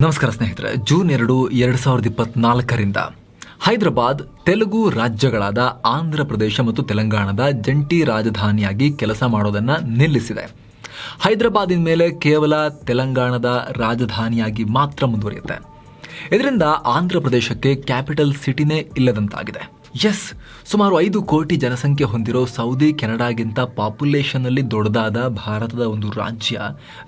ನಮಸ್ಕಾರ ಸ್ನೇಹಿತರೆ. ಜೂನ್ ಎರಡು ಎರಡು ಸಾವಿರದ ಇಪ್ಪತ್ನಾಲ್ಕರಿಂದ ಹೈದರಾಬಾದ್, ತೆಲುಗು ರಾಜ್ಯಗಳಾದ ಆಂಧ್ರ ಪ್ರದೇಶ ಮತ್ತು ತೆಲಂಗಾಣದ ಜಂಟಿ ರಾಜಧಾನಿಯಾಗಿ ಕೆಲಸ ಮಾಡೋದನ್ನು ನಿಲ್ಲಿಸಿದೆ. ಹೈದರಾಬಾದಿನ ಮೇಲೆ ಕೇವಲ ತೆಲಂಗಾಣದ ರಾಜಧಾನಿಯಾಗಿ ಮಾತ್ರ ಮುಂದುವರಿಯುತ್ತೆ. ಇದರಿಂದ ಆಂಧ್ರ ಪ್ರದೇಶಕ್ಕೆ ಕ್ಯಾಪಿಟಲ್ ಸಿಟಿನೇ ಇಲ್ಲದಂತಾಗಿದೆ. ಎಸ್ ಸುಮಾರು ಐದು ಕೋಟಿ ಜನಸಂಖ್ಯೆ ಹೊಂದಿರೋ ಸೌದಿ ಕೆನಡಾಗಿಂತ ಪಾಪ್ಯುಲೇಷನ್ ಅಲ್ಲಿ ದೊಡ್ಡದಾದ ಭಾರತದ ಒಂದು ರಾಜ್ಯ,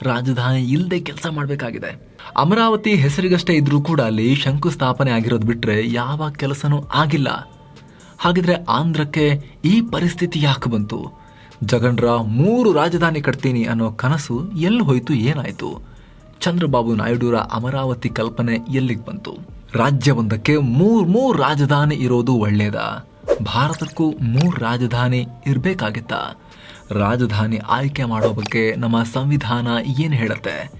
ರಾಜಧಾನಿ ಇಲ್ಲದೆ ಕೆಲಸ ಮಾಡಬೇಕಾಗಿದೆ. ಅಮರಾವತಿ ಹೆಸರಿಗಷ್ಟೇ ಇದ್ರೂ ಕೂಡ ಅಲ್ಲಿ ಶಂಕುಸ್ಥಾಪನೆ ಆಗಿರೋದು ಬಿಟ್ಟರೆ ಯಾವ ಕೆಲಸನೂ ಆಗಿಲ್ಲ. ಹಾಗಿದ್ರೆ ಆಂಧ್ರಕ್ಕೆ ಈ ಪರಿಸ್ಥಿತಿ ಯಾಕೆ ಬಂತು? ಜಗನ್ರ ಮೂರು ರಾಜಧಾನಿ ಕಟ್ತೀನಿ ಅನ್ನೋ ಕನಸು ಎಲ್ಲಿ ಹೋಯ್ತು, ಏನಾಯ್ತು? ಚಂದ್ರಬಾಬು ನಾಯ್ಡುರ ಅಮರಾವತಿ ಕಲ್ಪನೆ ಎಲ್ಲಿಗೆ ಬಂತು? ರಾಜ್ಯವೊಂದಕ್ಕೆ ಮೂರ್ ಮೂರ್ ರಾಜಧಾನಿ ಇರೋದು ಒಳ್ಳೆಯದಾ ಭಾರತಕ್ಕೂ ಮೂರ್ ರಾಜಧಾನಿ ಇರಬೇಕಾಗಿತ್ತಾ? ರಾಜಧಾನಿ ಆಯ್ಕೆ ಮಾಡೋ ಬಗ್ಗೆ ನಮ್ಮ ಸಂವಿಧಾನ ಏನು ಹೇಳುತ್ತೆ?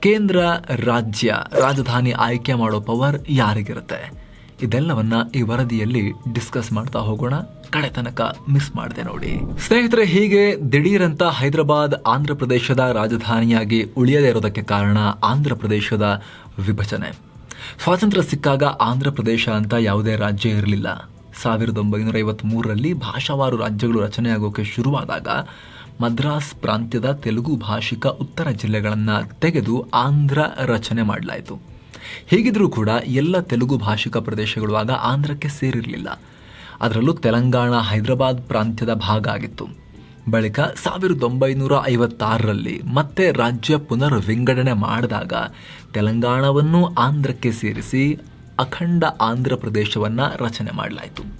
ಕೇಂದ್ರ, ರಾಜ್ಯ ರಾಜಧಾನಿ ಆಯ್ಕೆ ಮಾಡೋ ಪವರ್ ಯಾರಿಗಿರುತ್ತೆ? ಇದೆಲ್ಲವನ್ನ ಈ ವರದಿಯಲ್ಲಿ ಡಿಸ್ಕಸ್ ಮಾಡ್ತಾ ಹೋಗೋಣ. ಕಡೆ ತನಕ ಮಿಸ್ ಮಾಡಿದೆ ನೋಡಿ. ಸ್ನೇಹಿತರೆ, ಹೀಗೆ ದಿಢೀರಂತ ಹೈದರಾಬಾದ್ ಆಂಧ್ರ ಪ್ರದೇಶದ ರಾಜಧಾನಿಯಾಗಿ ಉಳಿಯದೇ ಇರೋದಕ್ಕೆ ಕಾರಣ ಆಂಧ್ರ ಪ್ರದೇಶದ ವಿಭಜನೆ. ಸ್ವಾತಂತ್ರ್ಯ ಸಿಕ್ಕಾಗ ಆಂಧ್ರ ಪ್ರದೇಶ ಅಂತ ಯಾವುದೇ ರಾಜ್ಯ ಇರಲಿಲ್ಲ. ಸಾವಿರದ ಒಂಬೈನೂರ ಐವತ್ತ್ ಮೂರರಲ್ಲಿ ಭಾಷಾವಾರು ರಾಜ್ಯಗಳು ರಚನೆಯಾಗೋಕೆ ಶುರುವಾದಾಗ ಮದ್ರಾಸ್ ಪ್ರಾಂತ್ಯದ ತೆಲುಗು ಭಾಷಿಕ ಉತ್ತರ ಜಿಲ್ಲೆಗಳನ್ನು ತೆಗೆದು ಆಂಧ್ರ ರಚನೆ ಮಾಡಲಾಯಿತು. ಹೀಗಿದ್ರೂ ಕೂಡ ಎಲ್ಲ ತೆಲುಗು ಭಾಷಿಕ ಪ್ರದೇಶಗಳು ಆಗ ಆಂಧ್ರಕ್ಕೆ ಸೇರಿರಲಿಲ್ಲ. ಅದರಲ್ಲೂ ತೆಲಂಗಾಣ ಹೈದರಾಬಾದ್ ಪ್ರಾಂತ್ಯದ ಭಾಗ ಆಗಿತ್ತು. ಬಳಿಕ ಸಾವಿರದ ಒಂಬೈನೂರ ಐವತ್ತಾರರಲ್ಲಿ ಮತ್ತೆ ರಾಜ್ಯ ಪುನರ್ ವಿಂಗಡಣೆ ಮಾಡಿದಾಗ ತೆಲಂಗಾಣವನ್ನು ಆಂಧ್ರಕ್ಕೆ ಸೇರಿಸಿ ಅಖಂಡ ಆಂಧ್ರ ಪ್ರದೇಶವನ್ನು ರಚನೆ ಮಾಡಲಾಯಿತು.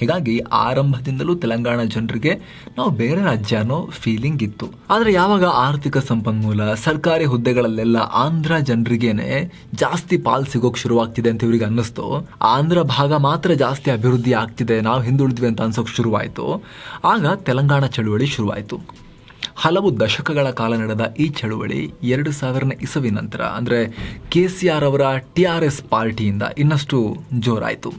ಹೀಗಾಗಿ ಆರಂಭದಿಂದಲೂ ತೆಲಂಗಾಣ ಜನರಿಗೆ ನಾವು ಬೇರೆ ರಾಜ್ಯ ಅನ್ನೋ ಫೀಲಿಂಗ್ ಇತ್ತು. ಆದರೆ ಯಾವಾಗ ಆರ್ಥಿಕ ಸಂಪನ್ಮೂಲ, ಸರ್ಕಾರಿ ಹುದ್ದೆಗಳಲ್ಲೆಲ್ಲ ಆಂಧ್ರ ಜನರಿಗೇನೆ ಜಾಸ್ತಿ ಪಾಲ್ ಸಿಗೋಕ್ ಶುರುವಾಗ್ತಿದೆ ಅಂತ ಇವರಿಗೆ ಅನ್ನಿಸ್ತು. ಆಂಧ್ರ ಭಾಗ ಮಾತ್ರ ಜಾಸ್ತಿ ಅಭಿವೃದ್ಧಿ ಆಗ್ತಿದೆ, ನಾವು ಹಿಂದುಳಿದ್ವಿ ಅಂತ ಅನ್ಸೋಕೆ ಶುರುವಾಯಿತು. ಆಗ ತೆಲಂಗಾಣ ಚಳುವಳಿ ಶುರುವಾಯಿತು. ಹಲವು ದಶಕಗಳ ಕಾಲ ನಡೆದ ಈ ಚಳುವಳಿ ಎರಡು ಸಾವಿರನೇ ಇಸವಿ ನಂತರ ಅಂದರೆ ಕೆ ಸಿ ಆರ್ ಅವರ ಟಿ ಆರ್ ಎಸ್ ಪಾರ್ಟಿಯಿಂದ ಇನ್ನಷ್ಟು ಜೋರಾಯಿತು.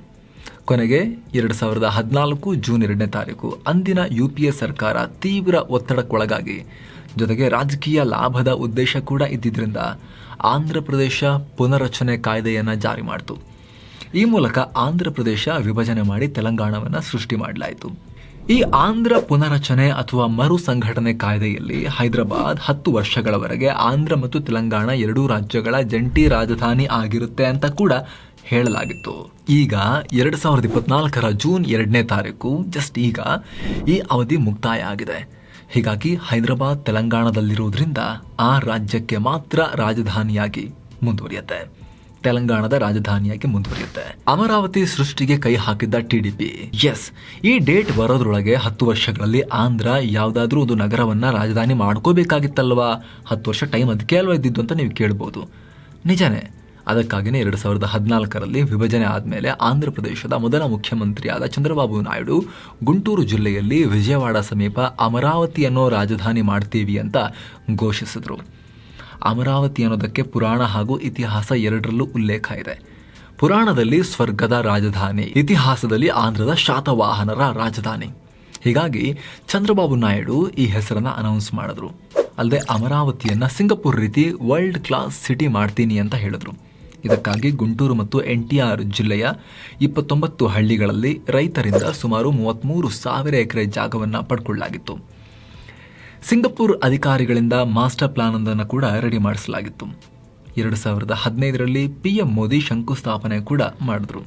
ಕೊನೆಗೆ ಎರಡು ಸಾವಿರದ ಹದಿನಾಲ್ಕು ಜೂನ್ ಎರಡನೇ ತಾರೀಕು ಅಂದಿನ ಯು ಪಿ ಎ ಸರ್ಕಾರ ತೀವ್ರ ಒತ್ತಡಕ್ಕೊಳಗಾಗಿ. ಜೊತೆಗೆ ರಾಜಕೀಯ ಲಾಭದ ಉದ್ದೇಶ ಕೂಡ ಇದ್ದಿದ್ದರಿಂದ ಆಂಧ್ರ ಪ್ರದೇಶ ಪುನರಚನೆ ಕಾಯ್ದೆಯನ್ನು ಜಾರಿ ಮಾಡಿತು. ಈ ಮೂಲಕ ಆಂಧ್ರ ಪ್ರದೇಶ ವಿಭಜನೆ ಮಾಡಿ ತೆಲಂಗಾಣವನ್ನು ಸೃಷ್ಟಿ ಮಾಡಲಾಯಿತು. ಈ ಆಂಧ್ರ ಪುನರಚನೆ ಅಥವಾ ಮರು ಸಂಘಟನೆ ಕಾಯ್ದೆಯಲ್ಲಿ ಹೈದರಾಬಾದ್ ಹತ್ತು ವರ್ಷಗಳವರೆಗೆ ಆಂಧ್ರ ಮತ್ತು ತೆಲಂಗಾಣ ಎರಡೂ ರಾಜ್ಯಗಳ ಜಂಟಿ ರಾಜಧಾನಿ ಆಗಿರುತ್ತೆ ಅಂತ ಕೂಡ ಹೇಳಲಾಗಿತ್ತು. ಈಗ ಎರಡು ಸಾವಿರದ ಇಪ್ಪತ್ನಾಲ್ಕರ ಜೂನ್ ಎರಡನೇ ತಾರೀಕು ಜಸ್ಟ್ ಈಗ ಈ ಅವಧಿ ಮುಕ್ತಾಯ ಆಗಿದೆ. ಹೀಗಾಗಿ ಹೈದರಾಬಾದ್, ತೆಲಂಗಾಣದಲ್ಲಿರುವುದರಿಂದ ಆ ರಾಜ್ಯಕ್ಕೆ ಮಾತ್ರ ರಾಜಧಾನಿಯಾಗಿ ಮುಂದುವರಿಯುತ್ತೆ. ತೆಲಂಗಾಣದ ರಾಜಧಾನಿಯಾಗಿ ಮುಂದುವರಿಯುತ್ತೆ. ಅಮರಾವತಿ ಸೃಷ್ಟಿಗೆ ಕೈ ಹಾಕಿದ್ದ ಟಿಡಿಪಿ ಎಸ್ ಈ ಡೇಟ್ ಬರೋದ್ರೊಳಗೆ ಹತ್ತು ವರ್ಷಗಳಲ್ಲಿ ಆಂಧ್ರ ಯಾವ್ದಾದ್ರೂ ಒಂದು ನಗರವನ್ನ ರಾಜಧಾನಿ ಮಾಡ್ಕೋಬೇಕಾಗಿತ್ತಲ್ವಾ? ಹತ್ತು ವರ್ಷ ಟೈಮ್ ಅದಕ್ಕೆ ಅಲ್ವಾ ಇದ್ದಿದ್ದು ಅಂತ ನೀವು ಕೇಳ್ಬೋದು. ನಿಜಾನೇ ಅದಕ್ಕಾಗಿಯೇ ಎರಡು ಸಾವಿರದ ಹದಿನಾಲ್ಕರಲ್ಲಿ ವಿಭಜನೆ ಆದಮೇಲೆ ಆಂಧ್ರ ಪ್ರದೇಶದ ಮೊದಲ ಮುಖ್ಯಮಂತ್ರಿಯಾದ ಚಂದ್ರಬಾಬು ನಾಯ್ಡು, ಗುಂಟೂರು ಜಿಲ್ಲೆಯಲ್ಲಿ ವಿಜಯವಾಡ ಸಮೀಪ ಅಮರಾವತಿ ಅನ್ನೋ ರಾಜಧಾನಿ ಮಾಡ್ತೀವಿ ಅಂತ ಘೋಷಿಸಿದ್ರು. ಅಮರಾವತಿ ಅನ್ನೋದಕ್ಕೆ ಪುರಾಣ ಹಾಗೂ ಇತಿಹಾಸ ಎರಡರಲ್ಲೂ ಉಲ್ಲೇಖ ಇದೆ. ಪುರಾಣದಲ್ಲಿ ಸ್ವರ್ಗದ ರಾಜಧಾನಿ, ಇತಿಹಾಸದಲ್ಲಿ ಆಂಧ್ರದ ಶಾತವಾಹನರ ರಾಜಧಾನಿ. ಹೀಗಾಗಿ ಚಂದ್ರಬಾಬು ನಾಯ್ಡು ಈ ಹೆಸರನ್ನ ಅನೌನ್ಸ್ ಮಾಡಿದ್ರು. ಅಲ್ಲದೆ ಅಮರಾವತಿಯನ್ನ ಸಿಂಗಪುರ್ ರೀತಿ ವರ್ಲ್ಡ್ ಕ್ಲಾಸ್ ಸಿಟಿ ಮಾಡ್ತೀನಿ ಅಂತ ಹೇಳಿದ್ರು. ಇದಕ್ಕಾಗಿ ಗುಂಟೂರು ಮತ್ತು ಎನ್ ಟಿ ಆರ್ ಜಿಲ್ಲೆಯ ಇಪ್ಪತ್ತೊಂಬತ್ತು ಹಳ್ಳಿಗಳಲ್ಲಿ ರೈತರಿಂದ ಸುಮಾರು ಮೂವತ್ತ್ಮೂರು ಸಾವಿರ ಎಕರೆ ಜಾಗವನ್ನು ಪಡ್ಕೊಳ್ಳಲಾಗಿತ್ತು ಸಿಂಗಪುರ್ ಅಧಿಕಾರಿಗಳಿಂದ ಮಾಸ್ಟರ್ ಪ್ಲಾನ್ ಒಂದನ್ನು ಕೂಡ ರೆಡಿ ಮಾಡಿಸಲಾಗಿತ್ತು. ಎರಡು ಸಾವಿರದ ಹದಿನೈದರಲ್ಲಿ ಪಿ ಎಂ ಮೋದಿ ಶಂಕುಸ್ಥಾಪನೆ ಕೂಡ ಮಾಡಿದ್ರು.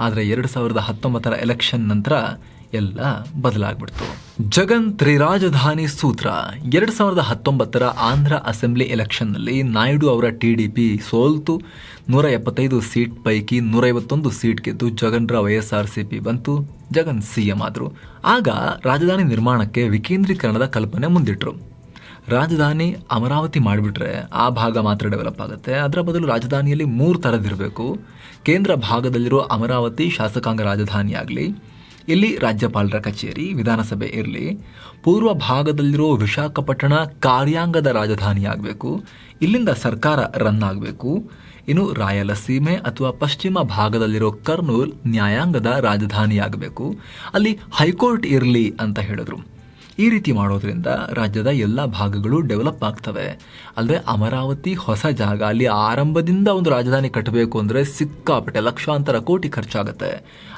ಆದರೆ ಎರಡು ಸಾವಿರದ ಹತ್ತೊಂಬತ್ತರ ಎಲೆಕ್ಷನ್ ನಂತರ ಎಲ್ಲ ಬದಲಾಗ್ಬಿಡ್ತು. ಜಗನ್ ತ್ರಿರಾಜಧಾನಿ ಸೂತ್ರ ಎರಡು ಸಾವಿರದ ಹತ್ತೊಂಬತ್ತರ ಆಂಧ್ರ ಅಸೆಂಬ್ಲಿ ಎಲೆಕ್ಷನ್ನಲ್ಲಿ ನಾಯ್ಡು ಅವರ ಟಿ ಡಿ ಪಿ ಸೋಲ್ತು. ನೂರ ಎಪ್ಪತ್ತೈದು ಸೀಟ್ ಪೈಕಿ ನೂರೈವತ್ತೊಂದು ಸೀಟ್ ಗೆದ್ದು ಜಗನ್ರ ಪಿ ಬಂತು. ಜಗನ್ ಸಿ ಎಂ ಆದರು. ಆಗ ರಾಜಧಾನಿ ನಿರ್ಮಾಣಕ್ಕೆ ವಿಕೇಂದ್ರೀಕರಣದ ಕಲ್ಪನೆ ಮುಂದಿಟ್ರು. ರಾಜಧಾನಿ ಅಮರಾವತಿ ಮಾಡಿಬಿಟ್ರೆ ಆ ಭಾಗ ಮಾತ್ರ ಡೆವಲಪ್ ಆಗುತ್ತೆ. ಅದರ ಬದಲು ರಾಜಧಾನಿಯಲ್ಲಿ ಮೂರು ಥರದಿರಬೇಕು ಕೇಂದ್ರ ಭಾಗದಲ್ಲಿರೋ ಅಮರಾವತಿ ಶಾಸಕಾಂಗ ರಾಜಧಾನಿ ಆಗಲಿ ಇಲ್ಲಿ ರಾಜ್ಯಪಾಲರ ಕಚೇರಿ, ವಿಧಾನಸಭೆ ಇರಲಿ, ಪೂರ್ವ ಭಾಗದಲ್ಲಿರೋ ವಿಶಾಖಪಟ್ಟಣ ಕಾರ್ಯಾಂಗದ ರಾಜಧಾನಿ ಆಗಬೇಕು ಇಲ್ಲಿಂದ ಸರ್ಕಾರ ರನ್ ಆಗಬೇಕು ಇನ್ನು ರಾಯಲಸೀಮೆ ಅಥವಾ ಪಶ್ಚಿಮ ಭಾಗದಲ್ಲಿರೋ ಕರ್ನೂಲ್ ನ್ಯಾಯಾಂಗದ ರಾಜಧಾನಿಯಾಗಬೇಕು, ಅಲ್ಲಿ ಹೈಕೋರ್ಟ್ ಇರಲಿ ಅಂತ ಹೇಳಿದ್ರು. ಈ ರೀತಿ ಮಾಡೋದ್ರಿಂದ ರಾಜ್ಯದ ಎಲ್ಲ ಭಾಗಗಳು ಡೆವಲಪ್ ಆಗ್ತವೆ. ಅಲ್ಲದೆ ಅಮರಾವತಿ ಹೊಸ ಜಾಗ, ಅಲ್ಲಿ ಆರಂಭದಿಂದ ಒಂದು ರಾಜಧಾನಿ ಕಟ್ಟಬೇಕು ಅಂದರೆ ಸಿಕ್ಕಾಪಟ್ಟೆ ಲಕ್ಷಾಂತರ ಕೋಟಿ ಖರ್ಚಾಗುತ್ತೆ.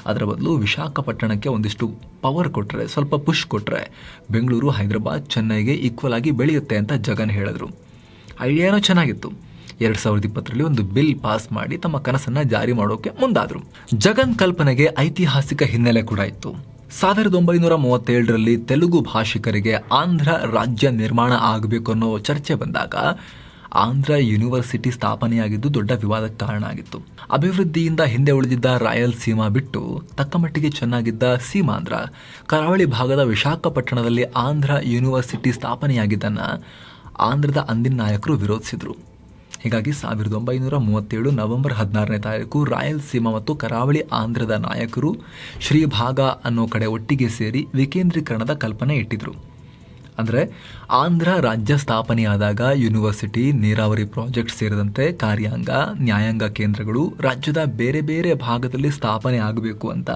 ಅದರ ಬದಲು ವಿಶಾಖಪಟ್ಟಣಕ್ಕೆ ಒಂದಿಷ್ಟು ಪವರ್ ಕೊಟ್ಟರೆ ಸ್ವಲ್ಪ ಪುಷ್ ಕೊಟ್ಟರೆ ಬೆಂಗಳೂರು, ಹೈದರಾಬಾದ್, ಚೆನ್ನೈಗೆ ಈಕ್ವಲ್ ಆಗಿ ಬೆಳೆಯುತ್ತೆ ಅಂತ ಜಗನ್ ಹೇಳಿದ್ರು. ಐಡಿಯಾನೂ ಚೆನ್ನಾಗಿತ್ತು. ಎರಡು ಸಾವಿರದ ಇಪ್ಪತ್ತರಲ್ಲಿ ಒಂದು ಬಿಲ್ ಪಾಸ್ ಮಾಡಿ ತಮ್ಮ ಕನಸನ್ನು ಜಾರಿ ಮಾಡೋಕೆ ಮುಂದಾದರು. ಜಗನ್ ಕಲ್ಪನೆಗೆ ಐತಿಹಾಸಿಕ ಹಿನ್ನೆಲೆ ಕೂಡ ಇತ್ತು. ಸಾವಿರದ ಒಂಬೈನೂರ ಮೂವತ್ತೇಳರಲ್ಲಿ ತೆಲುಗು ಭಾಷಿಕರಿಗೆ ಆಂಧ್ರ ರಾಜ್ಯ ನಿರ್ಮಾಣ ಆಗಬೇಕು ಅನ್ನೋ ಚರ್ಚೆ ಬಂದಾಗ ಆಂಧ್ರ ಯೂನಿವರ್ಸಿಟಿ ಸ್ಥಾಪನೆಯಾಗಿದ್ದು ದೊಡ್ಡ ವಿವಾದಕ್ಕೆ ಕಾರಣ ಆಗಿತ್ತು. ಅಭಿವೃದ್ಧಿಯಿಂದ ಹಿಂದೆ ಉಳಿದಿದ್ದ ರಾಯಲ್ ಸೀಮಾ ಬಿಟ್ಟು ತಕ್ಕಮಟ್ಟಿಗೆ ಚೆನ್ನಾಗಿದ್ದ ಸೀಮಾಂಧ್ರ, ಕರಾವಳಿ ಭಾಗದ ವಿಶಾಖಪಟ್ಟಣದಲ್ಲಿ ಆಂಧ್ರ ಯೂನಿವರ್ಸಿಟಿ ಸ್ಥಾಪನೆಯಾಗಿದ್ದನ್ನು ಆಂಧ್ರದ ಅಂದಿನ ನಾಯಕರು ವಿರೋಧಿಸಿದರು. ಹೀಗಾಗಿ ಸಾವಿರದ ಒಂಬೈನೂರ ಮೂವತ್ತೇಳು ನವೆಂಬರ್ ಹದಿನಾರನೇ ತಾರೀಕು ರಾಯಲ್ಸೀಮಾ ಮತ್ತು ಕರಾವಳಿ ಆಂಧ್ರದ ನಾಯಕರು ಶ್ರೀಭಾಗ ಅನ್ನೋ ಕಡೆ ಒಟ್ಟಿಗೆ ಸೇರಿ ವಿಕೇಂದ್ರೀಕರಣದ ಕಲ್ಪನೆ ಇಟ್ಟಿದ್ರು. ಅಂದರೆ ಆಂಧ್ರ ರಾಜ್ಯ ಸ್ಥಾಪನೆಯಾದಾಗ ಯೂನಿವರ್ಸಿಟಿ, ನೀರಾವರಿ ಪ್ರಾಜೆಕ್ಟ್ ಸೇರಿದಂತೆ ಕಾರ್ಯಾಂಗ, ನ್ಯಾಯಾಂಗ ಕೇಂದ್ರಗಳು ರಾಜ್ಯದ ಬೇರೆ ಬೇರೆ ಭಾಗದಲ್ಲಿ ಸ್ಥಾಪನೆ ಆಗಬೇಕು ಅಂತ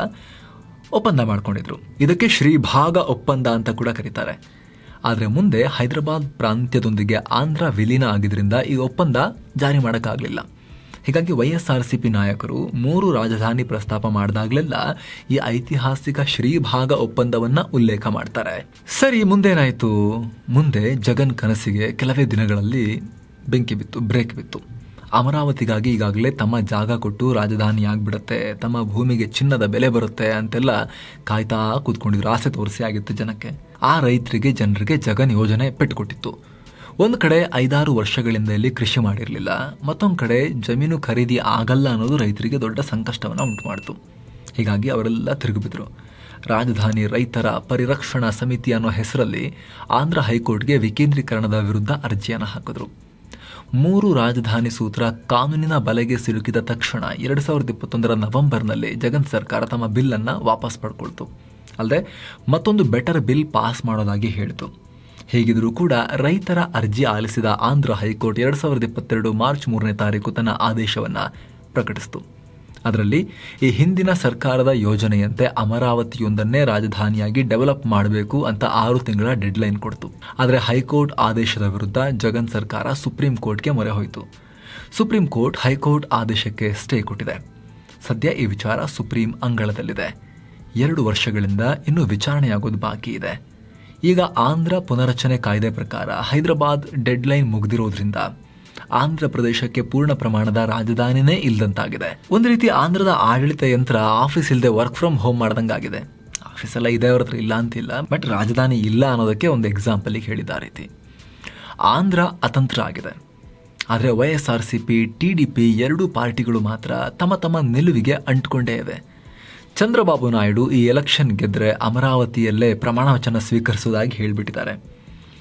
ಒಪ್ಪಂದ ಮಾಡಿಕೊಂಡಿದ್ರು. ಇದಕ್ಕೆ ಶ್ರೀಭಾಗ ಒಪ್ಪಂದ ಅಂತ ಕೂಡ ಕರೀತಾರೆ. ಆದರೆ ಮುಂದೆ ಹೈದರಾಬಾದ್ ಪ್ರಾಂತ್ಯದೊಂದಿಗೆ ಆಂಧ್ರ ವಿಲೀನ ಆಗಿದ್ದರಿಂದ ಈ ಒಪ್ಪಂದ ಜಾರಿ ಮಾಡೋಕ್ಕಾಗಲಿಲ್ಲ. ಹೀಗಾಗಿ ವೈ ಎಸ್ ಸಿ ಪಿ ನಾಯಕರು ಮೂರು ರಾಜಧಾನಿ ಪ್ರಸ್ತಾಪ ಮಾಡಿದಾಗಲೆಲ್ಲ ಈ ಐತಿಹಾಸಿಕ ಶ್ರೀಭಾಗ ಒಪ್ಪಂದವನ್ನು ಉಲ್ಲೇಖ ಮಾಡ್ತಾರೆ. ಸರಿ, ಮುಂದೇನಾಯಿತು? ಮುಂದೆ ಜಗನ್ ಕನಸಿಗೆ ಕೆಲವೇ ದಿನಗಳಲ್ಲಿ ಬೆಂಕಿ ಬಿತ್ತು, ಬ್ರೇಕ್ ಬಿತ್ತು. ಅಮರಾವತಿಗಾಗಿ ಈಗಾಗಲೇ ತಮ್ಮ ಜಾಗ ಕೊಟ್ಟು ರಾಜಧಾನಿ ಆಗಿಬಿಡುತ್ತೆ, ತಮ್ಮ ಭೂಮಿಗೆ ಚಿನ್ನದ ಬೆಲೆ ಬರುತ್ತೆ ಅಂತೆಲ್ಲ ಕಾಯ್ತಾ ಕೂತ್ಕೊಂಡಿದ್ರು ಆಸೆ ತೋರಿಸಿ ಆಗಿತ್ತು ಜನಕ್ಕೆ. ಆ ರೈತರಿಗೆ, ಜನರಿಗೆ ಜಗನ್ ಯೋಜನೆ ಪೆಟ್ಟುಕೊಟ್ಟಿತ್ತು ಒಂದು ಕಡೆ ಐದಾರು ವರ್ಷಗಳಿಂದ ಇಲ್ಲಿ ಕೃಷಿ ಮಾಡಿರಲಿಲ್ಲ, ಮತ್ತೊಂದು ಕಡೆ ಜಮೀನು ಖರೀದಿ ಆಗಲ್ಲ ಅನ್ನೋದು ರೈತರಿಗೆ ದೊಡ್ಡ ಸಂಕಷ್ಟವನ್ನು ಉಂಟು ಮಾಡಿತು ಹೀಗಾಗಿ ಅವರೆಲ್ಲ ತಿರುಗಿಬಿದ್ರು ರಾಜಧಾನಿ ರೈತರ ಪರಿರಕ್ಷಣಾ ಸಮಿತಿ ಅನ್ನೋ ಹೆಸರಲ್ಲಿ ಆಂಧ್ರ ಹೈಕೋರ್ಟ್ಗೆ ವಿಕೇಂದ್ರೀಕರಣದ ವಿರುದ್ಧ ಅರ್ಜಿಯನ್ನು ಹಾಕಿದ್ರು. ಮೂರು ರಾಜಧಾನಿ ಸೂತ್ರ ಕಾನೂನಿನ ಬಲೆಗೆ ಸಿಲುಕಿದ ತಕ್ಷಣ ಎರಡು ಸಾವಿರದ ಇಪ್ಪತ್ತೊಂದರ ನವೆಂಬರ್ನಲ್ಲಿ ಜಗನ್ ಸರ್ಕಾರ ತಮ್ಮ ಬಿಲ್ಲನ್ನು ವಾಪಸ್ ಪಡ್ಕೊಳ್ತು. ಅಲ್ಲದೆ ಮತ್ತೊಂದು ಬೆಟರ್ ಬಿಲ್ ಪಾಸ್ ಮಾಡೋದಾಗಿ ಹೇಳಿತು. ಹೇಗಿದ್ರೂ ಕೂಡ ರೈತರ ಅರ್ಜಿ ಆಲಿಸಿದ ಆಂಧ್ರ ಹೈಕೋರ್ಟ್ ಎರಡು ಸಾವಿರದ ಇಪ್ಪತ್ತೆರಡು ಮಾರ್ಚ್ ಮೂರನೇ ತಾರೀಕು ತನ್ನ ಆದೇಶವನ್ನು ಪ್ರಕಟಿಸಿತು. ಅದರಲ್ಲಿ ಈ ಹಿಂದಿನ ಸರ್ಕಾರದ ಯೋಜನೆಯಂತೆ ಅಮರಾವತಿಯೊಂದನ್ನೇ ರಾಜಧಾನಿಯಾಗಿ ಡೆವಲಪ್ ಮಾಡಬೇಕು ಅಂತ ಆರು ತಿಂಗಳ ಡೆಡ್ಲೈನ್ ಕೊಡ್ತು. ಆದರೆ ಹೈಕೋರ್ಟ್ ಆದೇಶದ ವಿರುದ್ಧ ಜಗನ್ ಸರ್ಕಾರ ಸುಪ್ರೀಂ ಕೋರ್ಟ್ಗೆ ಮೊರೆ ಹೋಯಿತು. ಸುಪ್ರೀಂ ಕೋರ್ಟ್ ಹೈಕೋರ್ಟ್ ಆದೇಶಕ್ಕೆ ಸ್ಟೇ ಕೊಟ್ಟಿದೆ. ಸದ್ಯ ಈ ವಿಚಾರ ಸುಪ್ರೀಂ ಅಂಗಳದಲ್ಲಿದೆ. ಎರಡು ವರ್ಷಗಳಿಂದ ಇನ್ನೂ ವಿಚಾರಣೆಯಾಗೋದು ಬಾಕಿ ಇದೆ. ಈಗ ಆಂಧ್ರ ಪುನರಚನೆ ಕಾಯ್ದೆ ಪ್ರಕಾರ ಹೈದರಾಬಾದ್ ಡೆಡ್ಲೈನ್ ಮುಗಿದಿರೋದ್ರಿಂದ ಆಂಧ್ರ ಪ್ರದೇಶಕ್ಕೆ ಪೂರ್ಣ ಪ್ರಮಾಣದ ರಾಜಧಾನಿನೇ ಇಲ್ದಂತಾಗಿದೆ. ಒಂದು ರೀತಿ ಆಂಧ್ರದ ಆಡಳಿತ ಯಂತ್ರ ಆಫೀಸ್ ಇಲ್ಲದೆ ವರ್ಕ್ ಫ್ರಮ್ ಹೋಮ್ ಮಾಡ್ದಂಗಾಗಿದೆ. ಆಫೀಸ್ ಎಲ್ಲ ಇದೆ ಅವ್ರ ಹತ್ರ ಇಲ್ಲ ಅಂತಿಲ್ಲ ಬಟ್ ರಾಜಧಾನಿ ಇಲ್ಲ ಅನ್ನೋದಕ್ಕೆ ಒಂದು ಎಕ್ಸಾಂಪಲಿಗೆ ಹೇಳಿದ ರೀತಿ. ಆಂಧ್ರ ಅತಂತ್ರ ಆಗಿದೆ. ಆದರೆ Y S R C P T D P ಎರಡೂ ಪಾರ್ಟಿಗಳು ಮಾತ್ರ ತಮ್ಮ ತಮ್ಮ ನಿಲುವಿಗೆ ಅಂಟ್ಕೊಂಡೇ ಇವೆ ಚಂದ್ರಬಾಬು ನಾಯ್ಡು ಈ ಎಲೆಕ್ಷನ್ ಗೆದ್ದರೆ ಅಮರಾವತಿಯಲ್ಲೇ ಪ್ರಮಾಣ ವಚನ ಸ್ವೀಕರಿಸುವುದಾಗಿ ಹೇಳಿಬಿಟ್ಟಿದ್ದಾರೆ.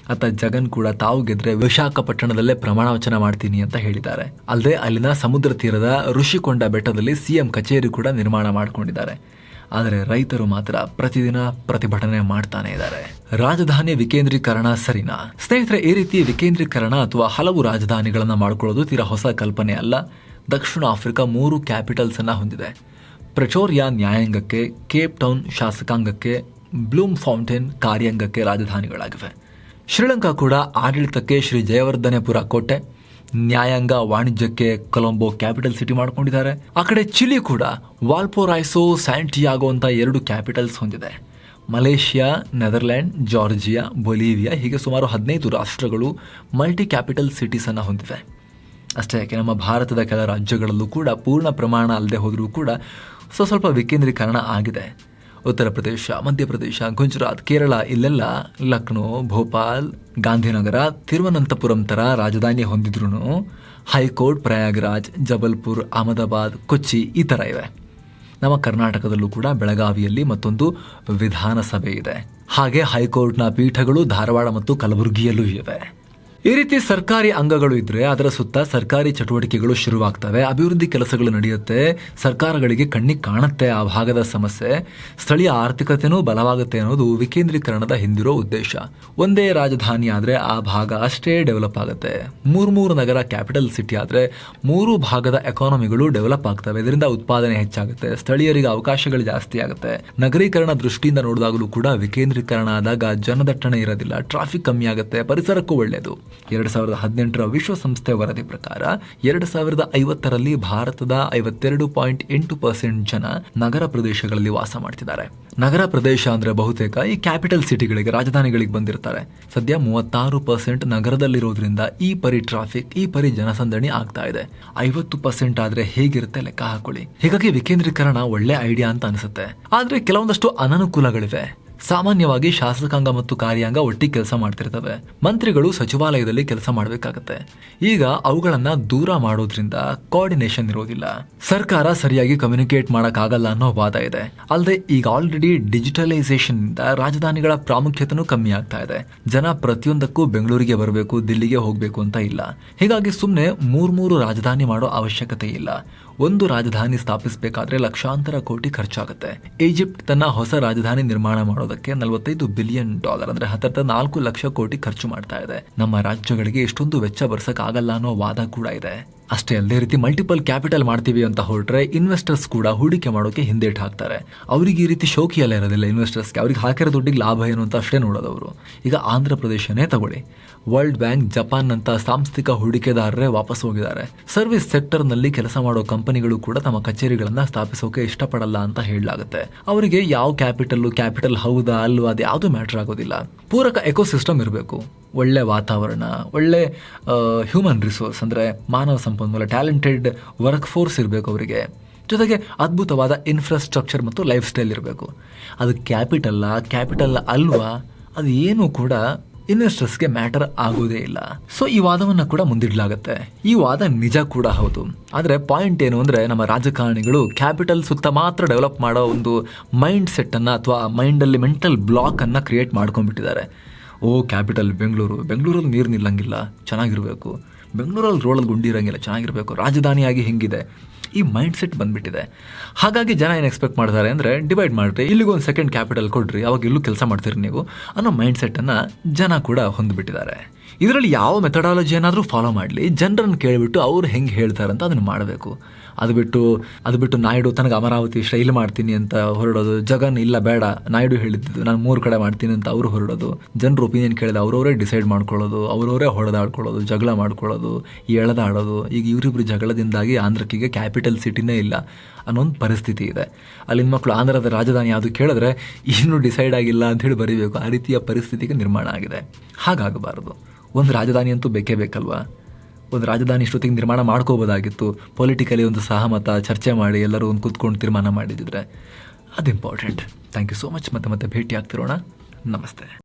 ಅತ್ತ ಜಗನ್ ಕೂಡ ತಾವು ಗೆದ್ರೆ ವಿಶಾಖಪಟ್ಟಣದಲ್ಲೇ ಪ್ರಮಾಣ ವಚನ ಮಾಡ್ತೀನಿ ಅಂತ ಹೇಳಿದ್ದಾರೆ. ಅಲ್ಲದೆ ಅಲ್ಲಿನ ಸಮುದ್ರ ತೀರದ ಋಷಿಕೊಂಡ ಬೆಟ್ಟದಲ್ಲಿ ಸಿಎಂ ಕಚೇರಿ ಕೂಡ ನಿರ್ಮಾಣ ಮಾಡಿಕೊಂಡಿದ್ದಾರೆ. ಆದರೆ ರೈತರು ಮಾತ್ರ ಪ್ರತಿದಿನ ಪ್ರತಿಭಟನೆ ಮಾಡ್ತಾನೆ ಇದ್ದಾರೆ. ರಾಜಧಾನಿ ವಿಕೇಂದ್ರೀಕರಣ ಸರಿನಾ? ಸ್ನೇಹಿತರೆ, ಈ ರೀತಿ ವಿಕೇಂದ್ರೀಕರಣ ಅಥವಾ ಹಲವು ರಾಜಧಾನಿಗಳನ್ನು ಮಾಡ್ಕೊಳ್ಳೋದು ತೀರಾ ಹೊಸ ಕಲ್ಪನೆ ಅಲ್ಲ. ದಕ್ಷಿಣ ಆಫ್ರಿಕಾ ಮೂರು ಕ್ಯಾಪಿಟಲ್ಸ್ ಅನ್ನ ಹೊಂದಿದೆ. ಪ್ರೆಟೋರಿಯಾ ನ್ಯಾಯಾಂಗಕ್ಕೆ ಕೇಪ್ ಟೌನ್ ಶಾಸಕಾಂಗಕ್ಕೆ ಬ್ಲೂಮ್ ಫೌಂಟೇನ್ ಕಾರ್ಯಾಂಗಕ್ಕೆ ರಾಜಧಾನಿಗಳಾಗಿವೆ. ಶ್ರೀಲಂಕಾ ಕೂಡ ಆಡಳಿತಕ್ಕೆ ಶ್ರೀ ಜಯವರ್ಧನೆಪುರ ಕೋಟೆ, ನ್ಯಾಯಾಂಗ ವಾಣಿಜ್ಯಕ್ಕೆ ಕೊಲಂಬೋ ಕ್ಯಾಪಿಟಲ್ ಸಿಟಿ ಮಾಡ್ಕೊಂಡಿದ್ದಾರೆ. ಆ ಕಡೆ ಚಿಲಿ ಕೂಡ ವಾಲ್ಪೋರಾಯ್ಸೋ ಸ್ಯಾಂಟಿಯಾಗೋ ಅಂತ ಎರಡು ಕ್ಯಾಪಿಟಲ್ಸ್ ಹೊಂದಿದೆ. ಮಲೇಷ್ಯಾ ನೆದರ್ಲ್ಯಾಂಡ್ ಜಾರ್ಜಿಯಾ, ಬೊಲಿವಿಯಾ ಹೀಗೆ ಸುಮಾರು ಹದಿನೈದು ರಾಷ್ಟ್ರಗಳು ಮಲ್ಟಿ ಕ್ಯಾಪಿಟಲ್ ಸಿಟೀಸ್ ಅನ್ನು ಹೊಂದಿವೆ. ಅಷ್ಟೇ ಯಾಕೆ, ನಮ್ಮ ಭಾರತದ ಕೆಲ ರಾಜ್ಯಗಳಲ್ಲೂ ಕೂಡ ಪೂರ್ಣ ಪ್ರಮಾಣ ಅಲ್ಲದೆ ಹೋದರೂ ಕೂಡ ಸ್ವ ಸ್ವಲ್ಪ ವಿಕೇಂದ್ರೀಕರಣ ಆಗಿದೆ. ಉತ್ತರ ಪ್ರದೇಶ ಮಧ್ಯಪ್ರದೇಶ ಗುಜರಾತ್, ಕೇರಳ, ಇಲ್ಲೆಲ್ಲ ಲಕ್ನೋ, ಭೋಪಾಲ್, ಗಾಂಧಿನಗರ, ತಿರುವನಂತಪುರಂ ಥರ ರಾಜಧಾನಿ ಹೊಂದಿದ್ರು ಹೈಕೋರ್ಟ್, ಪ್ರಯಾಗ್ರಾಜ್, ಜಬಲ್ಪುರ್, ಅಹಮದಾಬಾದ್, ಕೊಚ್ಚಿ ಈ ಥರ ಇವೆ. ನಮ್ಮ ಕರ್ನಾಟಕದಲ್ಲೂ ಕೂಡ ಬೆಳಗಾವಿಯಲ್ಲಿ ಮತ್ತೊಂದು ವಿಧಾನಸಭೆ ಇದೆ. ಹಾಗೆ ಹೈಕೋರ್ಟ್ನ ಪೀಠಗಳು ಧಾರವಾಡ ಮತ್ತು ಕಲಬುರಗಿಯಲ್ಲೂ ಇವೆ. ಈ ರೀತಿ ಸರ್ಕಾರಿ ಅಂಗಗಳು ಇದ್ರೆ ಅದರ ಸುತ್ತ ಸರ್ಕಾರಿ ಚಟುವಟಿಕೆಗಳು ಶುರುವಾಗ್ತವೆ. ಅಭಿವೃದ್ಧಿ ಕೆಲಸಗಳು ನಡೆಯುತ್ತೆ. ಸರ್ಕಾರಗಳಿಗೆ ಕಣ್ಣಿಗೆ ಕಾಣುತ್ತೆ ಆ ಭಾಗದ ಸಮಸ್ಯೆ. ಸ್ಥಳೀಯ ಆರ್ಥಿಕತೆನೂ ಬಲವಾಗುತ್ತೆ ಅನ್ನೋದು ವಿಕೇಂದ್ರೀಕರಣದ ಹಿಂದಿರೋ ಉದ್ದೇಶ. ಒಂದೇ ರಾಜಧಾನಿ ಆದರೆ ಆ ಭಾಗ ಅಷ್ಟೇ ಡೆವಲಪ್ ಆಗುತ್ತೆ. ಮೂರು ಮೂರು ನಗರ ಕ್ಯಾಪಿಟಲ್ ಸಿಟಿ ಆದರೆ ಮೂರು ಭಾಗದ ಎಕಾನಮಿಗಳು ಡೆವಲಪ್ ಆಗ್ತವೆ. ಇದರಿಂದ ಉತ್ಪಾದನೆ ಹೆಚ್ಚಾಗುತ್ತೆ. ಸ್ಥಳೀಯರಿಗೆ ಅವಕಾಶಗಳು ಜಾಸ್ತಿ ಆಗುತ್ತೆ. ನಗರೀಕರಣ ದೃಷ್ಟಿಯಿಂದ ನೋಡಿದಾಗಲೂ ಕೂಡ ವಿಕೇಂದ್ರೀಕರಣ ಆದಾಗ ಜನದಟ್ಟಣೆ ಇರೋದಿಲ್ಲ. ಟ್ರಾಫಿಕ್ ಕಮ್ಮಿ ಆಗುತ್ತೆ. ಪರಿಸರಕ್ಕೂ ಒಳ್ಳೆಯದು ಎರಡು ಸಾವಿರದ ಹದಿನೆಂಟರ ವಿಶ್ವಸಂಸ್ಥೆ ವರದಿ ಪ್ರಕಾರ ಎರಡು ಸಾವಿರದ ಐವತ್ತರಲ್ಲಿ ಭಾರತದ ಐವತ್ತೆರಡು ಪಾಯಿಂಟ್ ಎಂಟು ಪರ್ಸೆಂಟ್ ಜನ ನಗರ ಪ್ರದೇಶಗಳಲ್ಲಿ ವಾಸ ಮಾಡ್ತಿದ್ದಾರೆ. ನಗರ ಪ್ರದೇಶ ಅಂದ್ರೆ ಬಹುತೇಕ ಈ ಕ್ಯಾಪಿಟಲ್ ಸಿಟಿಗಳಿಗೆ, ರಾಜಧಾನಿಗಳಿಗೆ ಬಂದಿರ್ತಾರೆ. ಸದ್ಯ ಮೂವತ್ತಾರು ಪರ್ಸೆಂಟ್ ನಗರದಲ್ಲಿರೋದ್ರಿಂದ ಈ ಪರಿ ಟ್ರಾಫಿಕ್ ಈ ಪರಿ ಜನಸಂದಣಿ ಆಗ್ತಾ ಇದೆ. ಐವತ್ತು ಪರ್ಸೆಂಟ್ ಆದ್ರೆ ಹೇಗಿರುತ್ತೆ ಲೆಕ್ಕ ಹಾಕೊಳ್ಳಿ. ಹೀಗಾಗಿ ವಿಕೇಂದ್ರೀಕರಣ ಒಳ್ಳೆ ಐಡಿಯಾ ಅಂತ ಅನಿಸುತ್ತೆ. ಆದ್ರೆ ಕೆಲವೊಂದಷ್ಟು ಅನನುಕೂಲಗಳಿವೆ. ಸಾಮಾನ್ಯವಾಗಿ ಶಾಸಕಾಂಗ ಮತ್ತು ಕಾರ್ಯಾಂಗ ಒಟ್ಟಿಗೆ ಕೆಲಸ ಮಾಡ್ತಿರ್ತವೆ. ಮಂತ್ರಿಗಳು ಸಚಿವಾಲಯದಲ್ಲಿ ಕೆಲಸ ಮಾಡಬೇಕಾಗತ್ತೆ. ಈಗ ಅವುಗಳನ್ನ ದೂರ ಮಾಡೋದ್ರಿಂದ ಕೋಆರ್ಡಿನೇಷನ್ ಇರೋದಿಲ್ಲ. ಸರ್ಕಾರ ಸರಿಯಾಗಿ ಕಮ್ಯುನಿಕೇಟ್ ಮಾಡಕ್ಕಾಗಲ್ಲ ಅನ್ನೋ ವಾದ ಇದೆ. ಅಲ್ಲದೆ ಈಗ ಆಲ್ರೆಡಿ ಡಿಜಿಟಲೈಸೇಷನ್ ಇಂದ ರಾಜಧಾನಿಗಳ ಪ್ರಾಮುಖ್ಯತೆನೂ ಕಮ್ಮಿ ಆಗ್ತಾ ಇದೆ. ಜನ ಪ್ರತಿಯೊಂದಕ್ಕೂ ಬೆಂಗಳೂರಿಗೆ ಬರಬೇಕು, ದಿಲ್ಲಿಗೆ ಹೋಗಬೇಕು ಅಂತ ಇಲ್ಲ. ಹೀಗಾಗಿ ಸುಮ್ಮನೆ ಮೂರ್ ಮೂರು ರಾಜಧಾನಿ ಮಾಡೋ ಅವಶ್ಯಕತೆ ಇಲ್ಲ. ಒಂದು ರಾಜಧಾನಿ ಸ್ಥಾಪಿಸಬೇಕಾದ್ರೆ ಲಕ್ಷಾಂತರ ಕೋಟಿ ಖರ್ಚಾಗುತ್ತೆ. ಈಜಿಪ್ಟ್ ತನ್ನ ಹೊಸ ರಾಜಧಾನಿ ನಿರ್ಮಾಣ ಮಾಡೋದಕ್ಕೆ ನಲವತ್ತೈದು ಬಿಲಿಯನ್ ಡಾಲರ್ ಅಂದ್ರೆ ಹತ್ತತ್ರ ನಾಲ್ಕು ಲಕ್ಷ ಕೋಟಿ ಖರ್ಚು ಮಾಡ್ತಾ ಇದೆ. ನಮ್ಮ ರಾಜ್ಯಗಳಿಗೆ ಇಷ್ಟೊಂದು ವೆಚ್ಚ ಬರ್ಸಕ್ ಆಗಲ್ಲ ಅನ್ನೋ ವಾದ ಕೂಡ ಇದೆ. ಅಷ್ಟೇ ಅಲ್ಲದೆ ರೀತಿ ಮಲ್ಟಿಪಲ್ ಕ್ಯಾಪಿಟಲ್ ಮಾಡ್ತೀವಿ ಅಂತ ಹೊರಟ್ರೆ ಇನ್ವೆಸ್ಟರ್ಸ್ ಕೂಡ ಹೂಡಿಕೆ ಮಾಡೋಕೆ ಹಿಂದೇಟ್ ಹಾಕ್ತಾರೆ. ಅವರಿಗೆ ಈ ರೀತಿ ಶೋಕಿ ಎಲ್ಲ ಇರೋದಿಲ್ಲ ಇನ್ವೆಸ್ಟರ್ಸ್ಗೆ ಅವ್ರಿಗೆ ಹಾಕಿರೋ ದುಡ್ಡಿಗೆ ಲಾಭ ಏನು ಅಂತ ಅಷ್ಟೇ ನೋಡೋದವರು ಈಗ ಆಂಧ್ರ ಪ್ರದೇಶನೇ ತಗೊಳ್ಳಿ. ವರ್ಲ್ಡ್ ಬ್ಯಾಂಕ್ ಜಪಾನ್ ಅಂತ ಸಾಂಸ್ಥಿಕ ಹೂಡಿಕೆದಾರರೇ ವಾಪಸ್ ಹೋಗಿದ್ದಾರೆ. ಸರ್ವಿಸ್ ಸೆಕ್ಟರ್ನಲ್ಲಿ ಕೆಲಸ ಮಾಡೋ ಕಂಪನಿಗಳು ಕೂಡ ತಮ್ಮ ಕಚೇರಿಗಳನ್ನು ಸ್ಥಾಪಿಸೋಕೆ ಇಷ್ಟಪಡಲ್ಲ ಅಂತ ಹೇಳಲಾಗುತ್ತೆ. ಅವರಿಗೆ ಯಾವ ಕ್ಯಾಪಿಟಲ್ ಕ್ಯಾಪಿಟಲ್ ಹೌದಾ, ಅಲ್ವಾ ಅದು ಯಾವುದು ಮ್ಯಾಟರ್ ಆಗೋದಿಲ್ಲ. ಪೂರಕ ಎಕೋಸಿಸ್ಟಮ್ ಇರಬೇಕು. ಒಳ್ಳೆ ವಾತಾವರಣ, ಒಳ್ಳೆ ಹ್ಯೂಮನ್ ರಿಸೋರ್ಸ್ ಅಂದರೆ ಮಾನವ ಸಂಪನ್ಮೂಲ ಟ್ಯಾಲೆಂಟೆಡ್ ವರ್ಕ್ ಫೋರ್ಸ್ ಇರಬೇಕು ಅವರಿಗೆ. ಜೊತೆಗೆ ಅದ್ಭುತವಾದ ಇನ್ಫ್ರಾಸ್ಟ್ರಕ್ಚರ್ ಮತ್ತು ಲೈಫ್ ಸ್ಟೈಲ್ ಇರಬೇಕು. ಅದು ಕ್ಯಾಪಿಟಲ್ಲ ಕ್ಯಾಪಿಟಲ್ ಅಲ್ವಾ? ಅದು ಏನೂ ಕೂಡ ಇನ್ವೆಸ್ಟರ್ಸ್ಗೆ ಮ್ಯಾಟರ್ ಆಗೋದೇ ಇಲ್ಲ. ಸೊ ಈ ವಾದವನ್ನು ಕೂಡ ಮುಂದಿಡಲಾಗುತ್ತೆ. ಈ ವಾದ ನಿಜ ಕೂಡ ಹೌದು. ಆದರೆ ಪಾಯಿಂಟ್ ಏನು ಅಂದರೆ ನಮ್ಮ ರಾಜಕಾರಣಿಗಳು ಕ್ಯಾಪಿಟಲ್ ಸುತ್ತ ಮಾತ್ರ ಡೆವಲಪ್ ಮಾಡೋ ಒಂದು ಮೈಂಡ್ ಸೆಟ್ಟನ್ನು ಅಥವಾ ಮೈಂಡಲ್ಲಿ ಮೆಂಟಲ್ ಬ್ಲಾಕನ್ನು ಕ್ರಿಯೇಟ್ ಮಾಡ್ಕೊಂಡ್ಬಿಟ್ಟಿದ್ದಾರೆ. ಓ ಕ್ಯಾಪಿಟಲ್ ಬೆಂಗಳೂರು. ಬೆಂಗಳೂರಲ್ಲಿ ನೀರು ನಿಲ್ಲಂಗಿಲ್ಲ, ಚೆನ್ನಾಗಿರಬೇಕು. ಬೆಂಗಳೂರಲ್ಲಿ ರೋಡಲ್ಲಿ ಗುಂಡಿ ಇರೋಂಗಿಲ್ಲ, ಚೆನ್ನಾಗಿರಬೇಕು. ರಾಜಧಾನಿಯಾಗಿ ಹೆಂಗಿದೆ. ಈ ಮೈಂಡ್ ಸೆಟ್ ಬಂದ್ಬಿಟ್ಟಿದೆ. ಹಾಗಾಗಿ ಜನ ಏನು ಎಕ್ಸ್ಪೆಕ್ಟ್ ಮಾಡ್ತಾರೆ ಅಂದರೆ ಡಿವೈಡ್ ಮಾಡಿರಿ ಇಲ್ಲಿಗೊಂದು ಸೆಕೆಂಡ್ ಕ್ಯಾಪಿಟಲ್ ಕೊಡ್ರಿ, ಅವಾಗ ಇಲ್ಲೂ ಕೆಲಸ ಮಾಡ್ತೀರಿ ನೀವು ಅನ್ನೋ ಮೈಂಡ್ ಸೆಟ್ಟನ್ನು ಜನ ಕೂಡ ಹೊಂದ್ಬಿಟ್ಟಿದ್ದಾರೆ. ಇದರಲ್ಲಿ ಯಾವ ಮೆಥಡಾಲಜಿ ಏನಾದರೂ ಫಾಲೋ ಮಾಡಲಿ, ಜನರನ್ನು ಕೇಳಿಬಿಟ್ಟು ಅವ್ರು ಹೆಂಗೆ ಹೇಳ್ತಾರೆ ಅಂತ ಅದನ್ನು ಮಾಡಬೇಕು. ಅದು ಬಿಟ್ಟು ಅದು ಬಿಟ್ಟು ನಾಯ್ಡು ತನಗೆ ಅಮರಾವತಿ ಶೈಲಿ ಮಾಡ್ತೀನಿ ಅಂತ ಹೊರಡೋದು. ಜಗನ್ ಇಲ್ಲ, ಬೇಡ, ನಾಯ್ಡು ಹೇಳಿದ್ದು, ನಾನು ಮೂರು ಕಡೆ ಮಾಡ್ತೀನಿ ಅಂತ ಅವರು ಹೊರಡೋದು. ಜನರ ಒಪಿನಿಯನ್ ಕೇಳಿದ ಅವರವರೇ ಡಿಸೈಡ್ ಮಾಡ್ಕೊಳ್ಳೋದು, ಅವರವರೇ ಹೊಡೆದಾಡ್ಕೊಳ್ಳೋದು, ಜಗಳ ಮಾಡ್ಕೊಳ್ಳೋದು, ಎಳೆದಾಡೋದು. ಈಗ ಇವರಿಬ್ಬರು ಜಗಳದಿಂದಾಗಿ ಆಂಧ್ರಕ್ಕಿಗೆ ಕ್ಯಾಪಿಟಲ್ ಸಿಟಿನೇ ಇಲ್ಲ ಅನ್ನೊಂದು ಪರಿಸ್ಥಿತಿ ಇದೆ. ಅಲ್ಲಿನ ಮಕ್ಕಳು ಆಂಧ್ರದ ರಾಜಧಾನಿ ಯಾವುದು ಕೇಳಿದ್ರೆ, ಇನ್ನೂ ಡಿಸೈಡ್ ಆಗಿಲ್ಲ ಅಂತ ಹೇಳಿ ಬರೀಬೇಕು. ಆ ರೀತಿಯ ಪರಿಸ್ಥಿತಿಗೆ ನಿರ್ಮಾಣ ಆಗಿದೆ. ಹಾಗಾಗಬಾರದು. ಒಂದು ರಾಜಧಾನಿ ಅಂತೂ ಬೇಕೇ ಬೇಕಲ್ವಾ? ಒಂದು ರಾಜಧಾನಿ ಇಷ್ಟೊತ್ತಿಗೆ ನಿರ್ಮಾಣ ಮಾಡ್ಕೋಬೋದಾಗಿತ್ತು. ಪೊಲಿಟಿಕಲಿ ಒಂದು ಸಹಮತ, ಚರ್ಚೆ ಮಾಡಿ, ಎಲ್ಲರೂ ಒಂದು ಕೂತ್ಕೊಂಡು ತೀರ್ಮಾನ ಮಾಡಿದಿದ್ರೆ ಅದು important thank you so much ಮತ್ತೆ ಮತ್ತೆ ಭೇಟಿ ಆಗ್ತಿರೋಣ ನಮಸ್ತೆ.